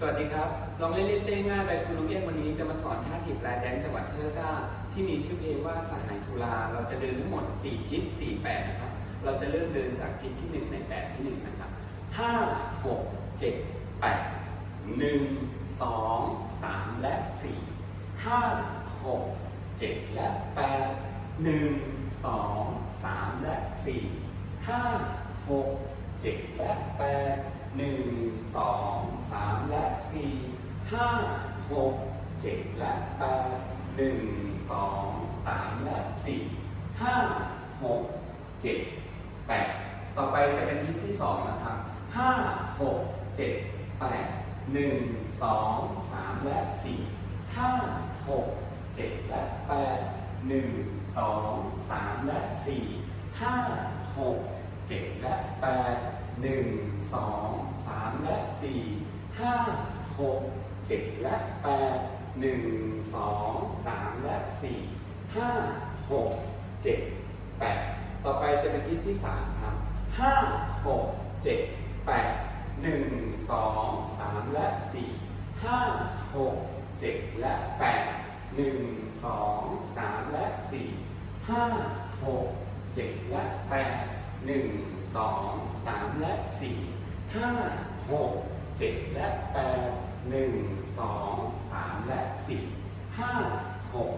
สวัสดีครับลองเล่นเล่นเต้ง่ายไปคุณลุงเอี้ยงวันนี้จะมาสอนท่าถีบแรแดนจังหวัดเชอซ่าที่มีชื่อเพลงว่าสหายสุรา เราจะเดินทั้งหมด 4 ทิศ4แปดนะครับ เราจะเริ่มเดินจากทิศที่ 1 ในแปดที่ 1 นะครับ 5 6 7 8 1 2 3 และ 4 5 6 7 และ 8 1 2 3 และ 4 5 6 7 และ8หนึ่งสองสามและสี่ห้าหกเจ็ดและแปดหนึ่งสองสามและสี่ห้าหกเจ็ดแปดต่อไปจะเป็นทิศที่สองนะครับห้าหกเจ็ดแปดหนึ่งสองสามและสี่ห้าหกเจ็ดและแปดหนึ่งสองสามและสี่ห้า หกเจ็ดและแปดหนึ่งสองสามและสี่ห้าหกเจ็ดและแปดหนึ่งสองสามและสี่ห้าหกเจ็ดแปดต่อไปจะเป็นทิศที่สามครับห้าหกเจ็ดแปดหนึ่งสองสามและสี่ห้าหกเจ็ดและแปดหนึ่งสองสามและสี่ห้าหกเจ็ดและแปดหนึ่งสองสามและสี่ห้าหกเจ็ดและแปดหนึ่งสองสามและสี่ห้าหก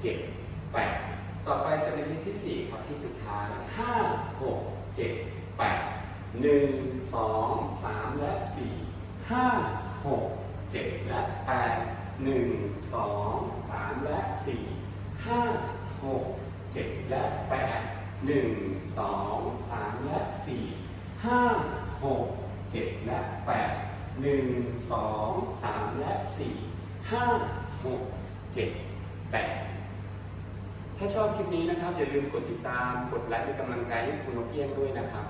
เจ็ดแปดต่อไปจะเป็นทิศที่สี่ครับที่สุดท้ายห้าหกเจ็ดแปดหนึ่งสองสามและสี่ห้าหกเจ็ดและแปดหนึ่งสองสามและสี่ห้าหกเจ็ดและแปด หนึ่งสองสามและสี่ห้าหกเจ็ดและแปดหนึ่งสองสามและสี่ห้าหกเจ็ดแปดถ้าชอบคลิปนี้นะครับ อย่าลืมกดติดตามกดไลค์เป็นกำลังใจให้คุณนกเอี้ยงด้วยนะครับ